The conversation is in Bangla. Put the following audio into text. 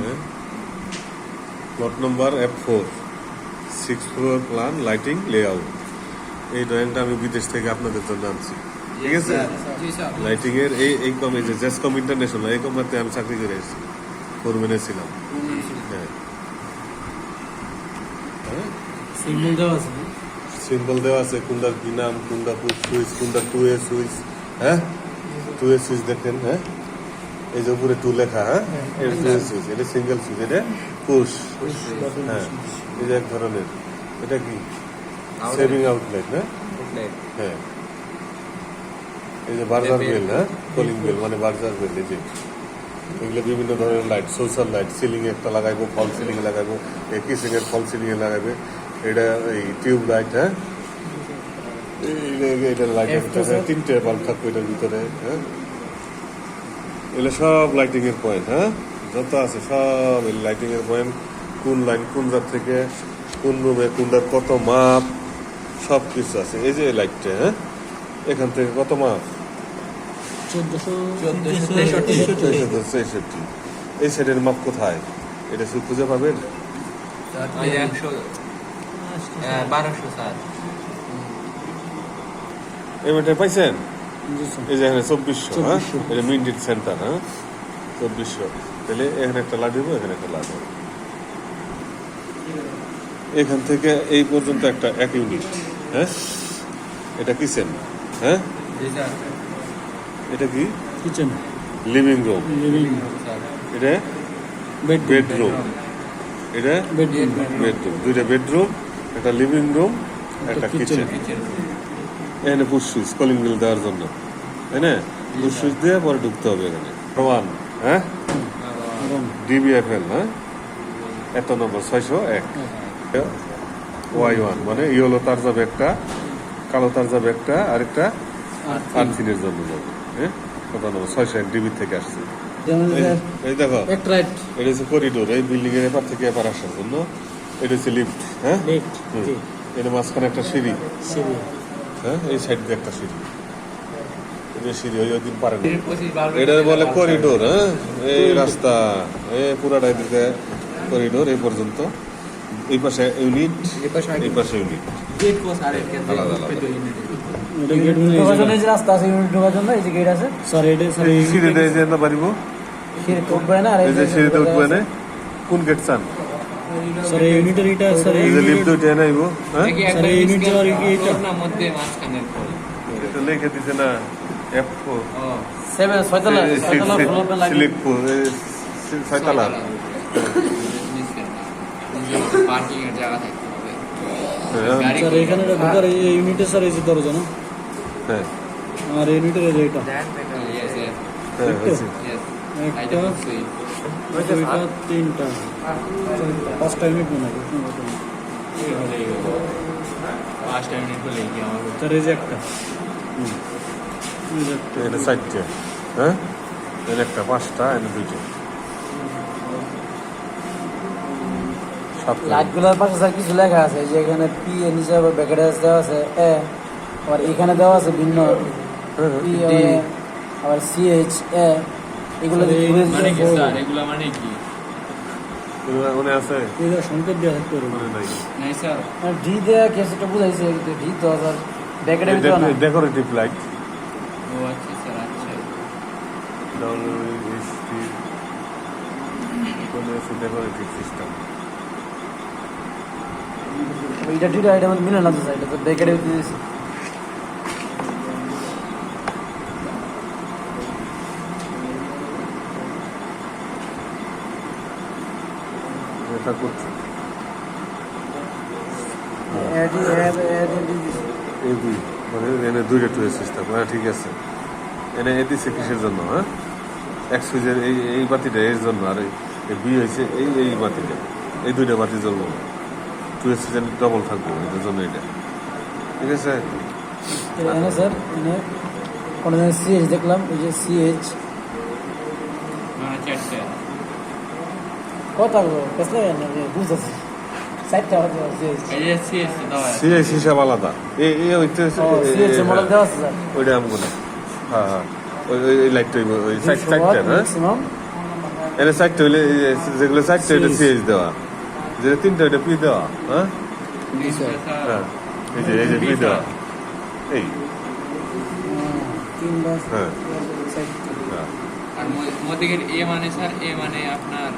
হ্যাঁ। Plot number F four six floor plan lighting layout এই ড্রয়িংটা আমি বিদেশ থেকে আপনাদের জন্য আনছি। ঠিক আছে? লাইটিং এর এই এই কম এই যে জেসকম ইন্টারন্যাশনাল এই কোম্পানিতে আমি চাকরি করে এসেছি। ফোরম্যানে ছিলাম। হ্যাঁ। হ্যাঁ? সিগন্যাল দেওয়া আছে সিম্বল দেওয়া আছে কোনটার কি নাম কোনটা সুইচ কোনটা টু এ সুইচ হ্যাঁ? টু এ সুইচ দেখেন হ্যাঁ? এই যে উপরে টু লেখা হ্যাঁ? এটা সুইচ এটা সিঙ্গেল সুইচ এটা পুশ হ্যাঁ যে এক ধরনের। এটা কি? সেভিং আউটলেট না? হ্যাঁ। এই যে বার্জার বেল হ্যাঁ? কলিং বেল মানে বার্জার বেল এই যে। এগুলো বিভিন্ন ধরনের লাইট সোশ্যাল লাইট সিলিং একটা লাগাইবো ফল সিলিং লাগাইবো কিসিং এর ফল সিলিং এ লাগাবে এটা এই টিউব লাইট হ্যাঁ? এটা ভিতরে তিনটে বাল্ব থাকবে এটার ভিতরে হ্যাঁ? এগুলো সব লাইটিং এর পয়েন্ট হ্যাঁ? যত আছে সব লাইটিং এর পয়েন্ট কোন লাইন কোন রাত থেকে কোন রুমে কোনটার কত মাপ সব কিছু আছে। এই যে লাইটটা হ্যাঁ? এখান থেকে কত মাপ? ছেষট্টি এই সাইডের মাপ কোথায়? এটা শুধু খুঁজে পাবেন বারোশো স্যার এই পাইছেন? এই যে এখানে চব্বিশশো হ্যাঁ? এটা মিন্ডিট সেন্টার হ্যাঁ? চব্বিশশো। তাহলে এখানে একটা লাগাবো এখানে একটা লাগাবো এখান থেকে এই পর্যন্ত একটা এক ইউনিট হ্যাঁ? এটা কিচেন হ্যাঁ? এটা কি? কিচেন। Living room. লিভিং এটা? Bed bedroom. এটা? বেডরুম। বেডরুম। দুইটা বেডরুম একটা লিভিং রুম একটা কিচেন। এখানে পুশ সুইচ কলিং বিল দেওয়ার জন্য। তাই না? পুশ সুইচ দিয়ে পরে ঢুকতে হবে এখানে। ওয়ান হ্যাঁ? ডিবিএফএল হ্যাঁ? এত নম্বর ছয়শো এক। ওয়াই ওয়ান মানে ইয়েলো তার যাবে একটা কালো তার যাবে একটা আরেকটা আর্থিনের জন্য যাবে হ্যাঁ? কত নম্বর? ছয়শো এক ডিবি থেকে আসছে। এই- দেখো। রাইট। এটা হচ্ছে করিডোর এই বিল্ডিং এর এপার থেকে এপার আসার জন্য। এটা হচ্ছে লিফট হ্যাঁ? এটা মাঝখানে একটা সিঁড়ি। সিঁড়ি। হ্যাঁ এই সাইড দিয়ে একটা সিঁড়ি। এটা সিঁড়ি ওই ওই দিন পারে এটা বলে করিডোর হ্যাঁ? এই রাস্তা এই পুরাটা এদিকে করিডোর এই পর্যন্ত। এই পাশে ইউনিট এই পাশে ইউনিট আলাদা আলাদা। যে রাস্তা আছে ইউনিট ঢোকার জন্য এই যে গেট আছে। স্যার এটা স্যার এই সিঁড়িতে এই যে না পারিব সিঁড়িতে উঠবে না এই যে সিঁড়িতে উঠবে না। কোন গেট চান? স্যার এই ইউনিটের এটা স্যার এই যে লিফট ইউনিটের উঠে নাইব হ্যাঁ স্যার, এই ইউনিট যাওয়ার কি এটা? না মধ্যে মাঝখানের পর এটা লিখে দিছে না এফ ফোর ও সেভেন ছয়তলা ছয়তলা ফ্লোর প্ল্যান লাগবে স্লিপ ছয়তলা পার্কিং এর জায়গা থাকতে হবে স্যার এখানে ঢোকার এই ইউনিটে স্যার এই যে দরজা না হ্যাঁ আর ইউনিটের এই এটা ইয়েস ইয়েস হ্যাঁ একটা তিনটা। পাঁচটা ইউনিট মনে হয়। পাঁচটা আমার এই যে একটা এটা চারটে হ্যাঁ এর একটা পাঁচটা এনে দুইটা। লাইটগুলোর পাশে স্যার কিছু লেখা আছে যে এখানে পি এর নিচে আবার ব্যাকেটে দেওয়া আছে এ আবার এখানে দেওয়া আছে ভিন্ন পি আবার সি এইচ এ এগুলো মানে কি স্যার এগুলো মানে কি? মনে আছে? এই সংকেত দেওয়া থাকতে পারে। মনে নাই। নাই স্যার। আর ডি দেওয়া কেসটা বুঝাইছে ডি তো ব্যাকেটে ভিতরে না। ডেকোরেটিভ লাইট ও আচ্ছা স্যার আচ্ছা। ডেকোরেটিভ সিস্টেম এটা মিলে না তো এটা তো ব্যাকেটে ভিতরে এটা করছে। এই মানে এনে দুইটা টু সিস্টেম হ্যাঁ ঠিক আছে। এনে এ দিচ্ছে কিসের জন্য হ্যাঁ? এক সুইচের এই এই বাতিটা এর জন্য। আর এই- এই বি হয়েছে এই এই বাতিটা। এই দুইটা বাতি জ্বলবো। টু এর সিজন ডবল থাকব এটার জন্য এটা। ঠিক আছে? স্যার কোনো সিএইচ দেখলাম ওই যে সিএইচ সিএইচ এই যে সিএস হিসাব আলাদা এই এই হইতে মডেল দেওয়া আছে স্যার ওইটা আমি বলি হ্যাঁ হ্যাঁ ওই ওই- লাইটটা ওই সাইড সাইডটা হ্যাঁ এটা চারটে হইলে যেগুলো ওইটা CS সিএস দেওয়া যেটা তিনটা ওইটা পি দেওয়া হ্যাঁ হ্যাঁ এই যে এই যে পি দেওয়া এই হ্যাঁ হ্যাঁ। আর মোদিকের এ মানে স্যার এ মানে আপনার